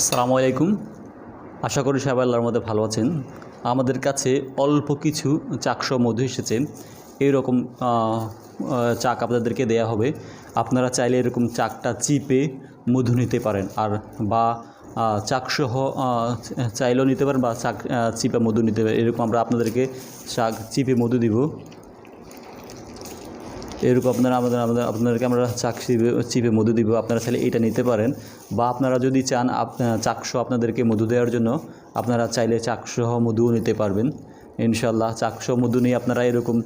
আসসালামু আলাইকুম। আশা করি সবাই আল্লাহর মধ্যে ভালো আছেন। আমাদের কাছে অল্প কিছু চাকসহ মধু এসেছে। এইরকম চাক আপনাদেরকে দেয়া হবে। আপনারা চাইলে এরকম চাকটা চিপে মধু নিতে পারেন। আর, বা চাকসহ চাইলেও নিতে পারেন বা চাক চিপে মধু নিতে পারেন। এরকম আমরা আপনাদেরকে চাক, চিপে মধু দিব। এরকম আপনারা আমাদের আমাদের আপনাদেরকে আমরা চাক চিপে চিপে মধু দিব। আপনারা চাইলে এটা নিতে পারেন। বা আপনারা যদি চান চাকসহ আপনাদেরকে মধু দেওয়ার জন্য, আপনারা চাইলে চাকসহ মধুও নিতে পারবেন। ইনশাল্লাহ চাকসহ মধু নিয়ে আপনারা এরকম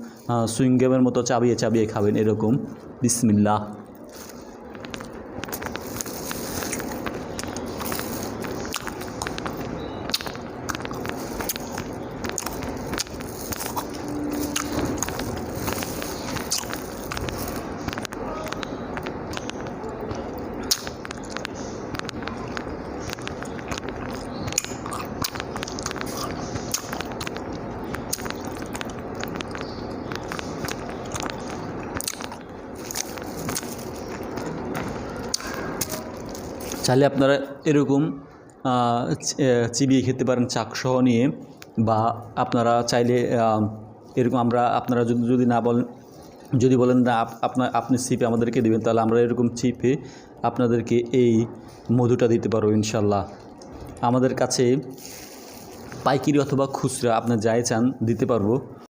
সুইং গেমের মতো চাবিয়ে চাবিয়ে খাবেন এরকম। বিসমিল্লাহ। চাইলে আপনারা এরকম চিবিয়ে খেতে পারেন চাকসহ নিয়ে বা আপনারা চাইলে এরকম আমরা, আপনারা যদি যদি না বলেন, যদি বলেন না আপ- আপনার আপনি চিপে আমাদেরকে দেবেন, তাহলে আমরা এরকম চিপে আপনাদেরকে এই মধুটা দিতে পারব ইনশাল্লাহ। আমাদের কাছে পাইকারি অথবা খুচরা আপনার যাই চান দিতে পারব।